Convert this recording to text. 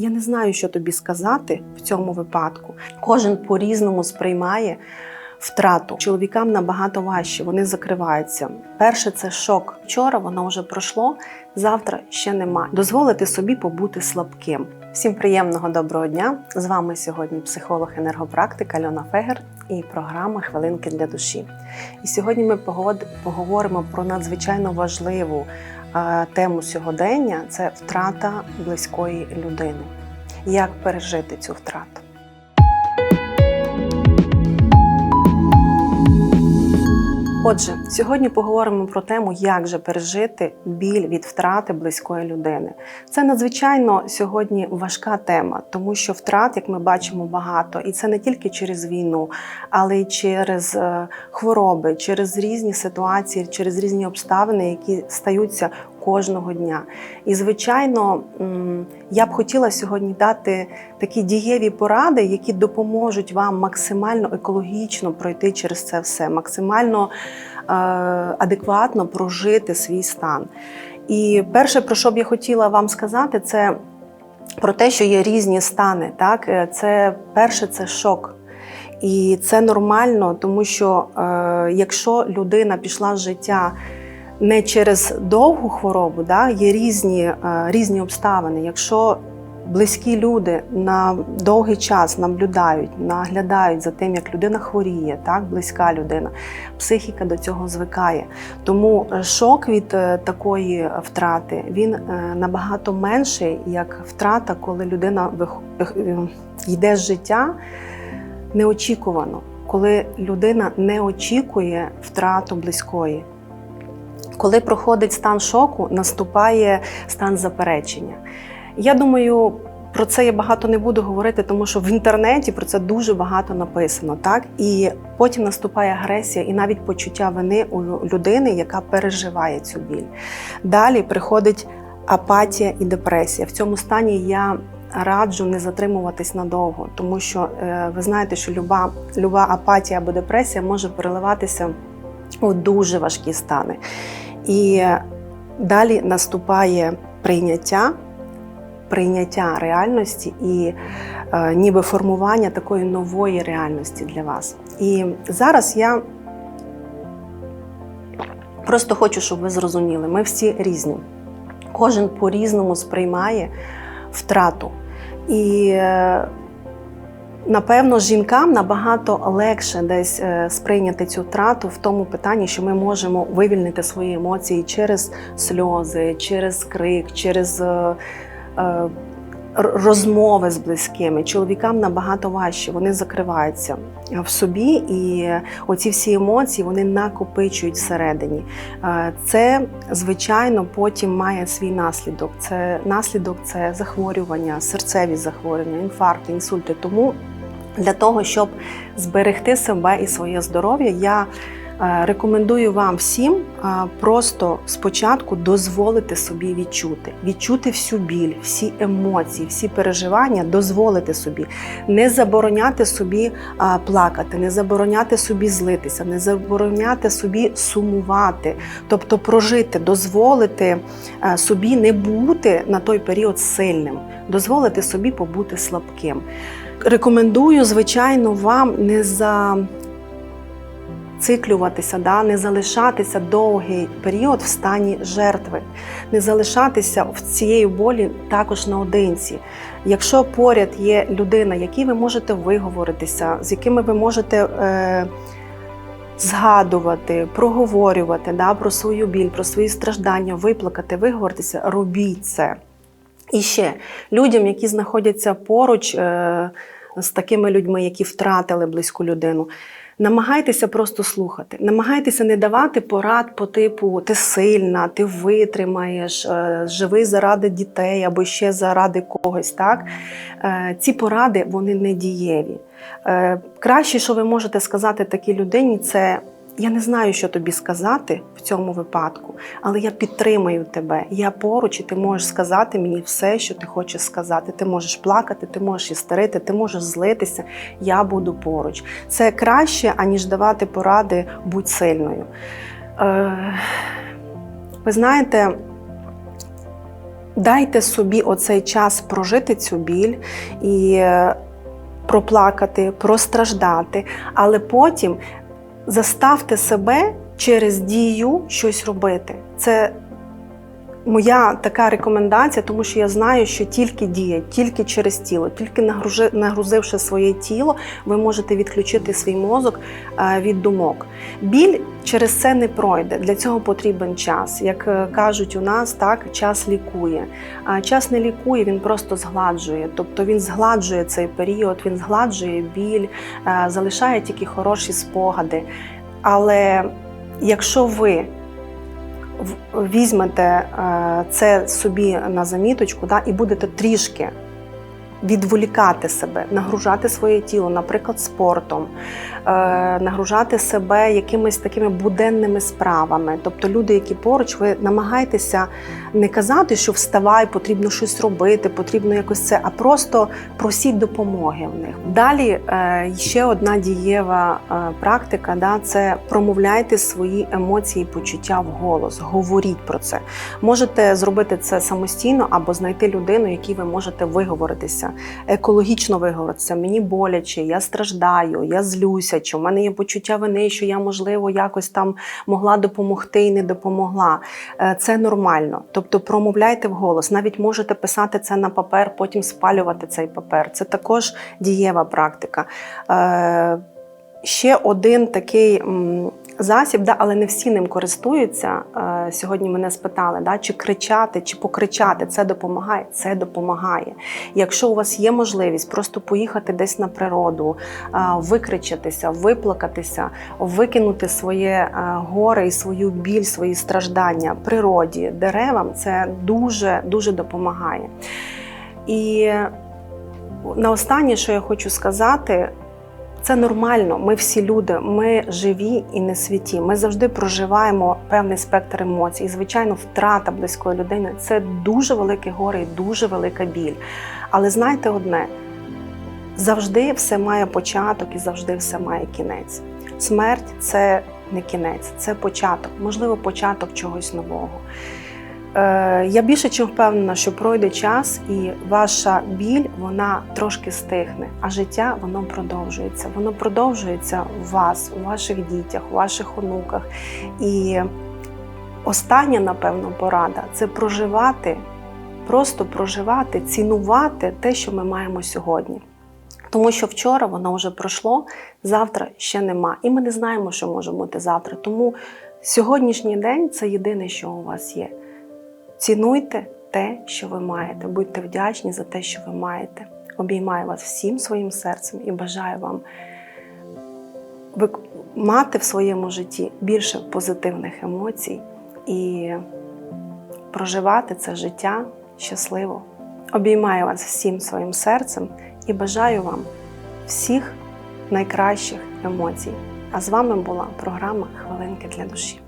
Я не знаю, що тобі сказати в цьому випадку. Кожен по-різному сприймає втрату. Чоловікам набагато важче, вони закриваються. Перше це шок. Вчора воно вже пройшло, завтра ще нема. Дозволити собі побути слабким. Всім приємного доброго дня! З вами сьогодні психолог-енергопрактик Альона Фегер і програма Хвилинки для душі. І сьогодні ми поговоримо про надзвичайно важливу тему сьогодення це втрата близької людини. Як пережити цю втрату? Отже, сьогодні поговоримо про тему, як же пережити біль від втрати близької людини. Це надзвичайно сьогодні важка тема, тому що втрат, як ми бачимо, багато, і це не тільки через війну, але й через е, хвороби, через різні ситуації, через різні обставини, які стаються кожного дня. І звичайно, я б хотіла сьогодні дати такі дієві поради, які допоможуть вам максимально екологічно пройти через це все, максимально е, адекватно прожити свій стан. І перше, про що б я хотіла вам сказати, це про те, що є різні стани. Так? Е, Це перше це шок. І це нормально, тому що е, якщо людина пішла з життя не через довгу хворобу, да, є різні, е, різні обставини. Якщо близькі люди на довгий час наблюдають, наглядають за тим, як людина хворіє, так, близька людина, психіка до цього звикає. Тому е, шок від е, такої втрати він набагато менший, як втрата, коли людина йде з життя неочікувано, коли людина не очікує втрату близької. Коли проходить стан шоку, наступає стан заперечення. Я думаю, про це я багато не буду говорити, тому що в інтернеті про це дуже багато написано. Так і потім наступає агресія і навіть почуття вини у людини, яка переживає цю біль. Далі приходить апатія і депресія. В цьому стані я раджу не затримуватись надовго, тому що е, ви знаєте, що люба, люба апатія або депресія може переливатися у дуже важкі стани. І далі наступає прийняття, прийняття реальності і е, ніби формування такої нової реальності для вас. І зараз я просто хочу, щоб ви зрозуміли, ми всі різні. Кожен по-різному сприймає втрату. І е, Напевно, жінкам набагато легше десь е, сприйняти цю втрату в тому питанні, що ми можемо вивільнити свої емоції через сльози, через крик, через е, е, розмови з близькими. Чоловікам набагато важче, вони закриваються в собі, і оці всі емоції вони накопичують всередині. Це, звичайно, потім має свій наслідок. Це наслідок це захворювання, серцеві захворювання, інфаркти, інсульти. Тому для того, щоб зберегти себе і своє здоров'я, я е, рекомендую вам всім е, просто спочатку дозволити собі відчути, відчути всю біль, всі емоції, всі переживання, дозволити собі, не забороняти собі е, плакати, не забороняти собі злитися, не забороняти собі сумувати, тобто прожити, дозволити собі не бути на той період сильним, дозволити собі побути слабким. Рекомендую, звичайно, вам не зациклюватися, да, не залишатися довгий період в стані жертви, не залишатися в цієї болі також наодинці. Якщо поряд є людина, якій ви можете виговоритися, з якими ви можете. Е, Згадувати, проговорювати да, про свою біль, про свої страждання, виплакати, виговоритися, робіть це. І ще людям, які знаходяться поруч е, з такими людьми, які втратили близьку людину, намагайтеся просто слухати, намагайтеся не давати порад по типу ти сильна, ти витримаєш, е, живи заради дітей або ще заради когось. Так? Е, ці поради вони не дієві. Е, краще, що ви можете сказати такій людині, це я не знаю, що тобі сказати в цьому випадку, але я підтримаю тебе. Я поруч, і ти можеш сказати мені все, що ти хочеш сказати. Ти можеш плакати, ти можеш істерити, ти можеш злитися. Я буду поруч. Це краще, аніж давати поради будь сильною. Е, ви знаєте, Дайте собі оцей час прожити цю біль і е, проплакати, простраждати, але потім заставте себе через дію щось робити. Це моя така рекомендація, тому що я знаю, що тільки дія, тільки через тіло, тільки нагрузивши своє тіло, ви можете відключити свій мозок е, від думок. Біль через це не пройде. Для цього потрібен час. Як е, кажуть у нас, так час лікує. А час не лікує, він просто згладжує. Тобто він згладжує цей період, він згладжує біль, е, залишає тільки хороші спогади. Але якщо ви візьмете е, це собі на заміточку да, і будете трішки відволікати себе, нагружати своє тіло, наприклад, спортом, е, нагружати себе якимись такими буденними справами. Тобто люди, які поруч, ви намагаєтеся не казати, що вставай, потрібно щось робити, потрібно якось це, а просто просіть допомоги в них. Далі е, ще одна дієва е, практика да, це промовляйте свої емоції почуття в голос, говоріть про це. Можете зробити це самостійно або знайти людину, якій ви можете виговоритися, екологічно виговоритися. Мені боляче, я страждаю, я злюся, чи в мене є почуття вини, що я, можливо, якось там могла допомогти і не допомогла. Е, Це нормально. Тобто промовляйте вголос. Навіть можете писати це на папер, потім спалювати цей папер. Це також дієва практика. Е, Ще один такий засіб, да, але не всі ним користуються. Е, Сьогодні мене спитали, да, чи кричати, чи покричати. Це допомагає? Це допомагає. Якщо у вас є можливість просто поїхати десь на природу, е, викричатися, виплакатися, викинути своє е, горе і свою біль, свої страждання природі, деревам, це дуже дуже допомагає. І на останнє, що я хочу сказати, це нормально. Ми всі люди, ми живі і не святі. Ми завжди проживаємо певний спектр емоцій. І, звичайно, втрата близької людини це дуже велике горе і дуже велика біль. Але знайте одне: завжди все має початок і завжди все має кінець. Смерть це не кінець, це початок, можливо, початок чогось нового. Е, Я більше чим впевнена, що пройде час, і ваша біль вона трошки стихне, а життя воно продовжується. Воно продовжується у вас, у ваших дітях, у ваших онуках. І остання, напевно, порада це проживати, просто проживати, цінувати те, що ми маємо сьогодні. Тому що вчора воно вже пройшло, завтра ще нема. І ми не знаємо, що може бути завтра. Тому сьогоднішній день це єдине, що у вас є. Цінуйте те, що ви маєте, будьте вдячні за те, що ви маєте. Обіймаю вас всім своїм серцем і бажаю вам мати в своєму житті більше позитивних емоцій і проживати це життя щасливо. Обіймаю вас всім своїм серцем і бажаю вам всіх найкращих емоцій. А з вами була програма Хвилинки для душі.